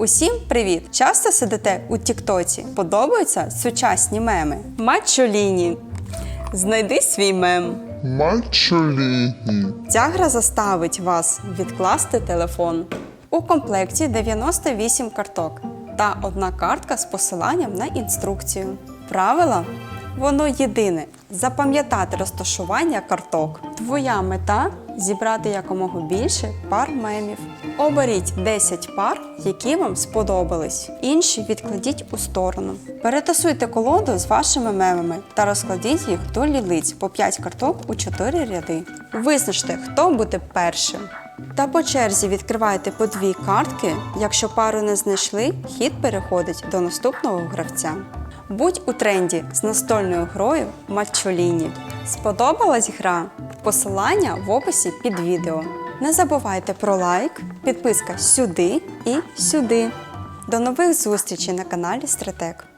Усім привіт! Часто сидите у Тіктоці. Подобаються сучасні меми. Мачоліні. Знайди свій мем. Мачоліні. Ця гра заставить вас відкласти телефон. У комплекті 98 карток та одна картка з посиланням на інструкцію. Правила воно єдине запам'ятати розташування карток. Твоя мета зібрати якомога більше пар мемів. Оберіть 10 пар, які вам сподобались. Інші відкладіть у сторону. Перетасуйте колоду з вашими мемами та розкладіть їх до лілиць по 5 карток у 4 ряди. Визначте, хто буде першим. Та по черзі відкривайте по дві картки. Якщо пару не знайшли, хід переходить до наступного гравця. Будь у тренді з настольною грою Мачоліні. Сподобалась гра? Посилання в описі під відео. Не забувайте про лайк, підписка сюди і сюди. До нових зустрічей на каналі Стратег.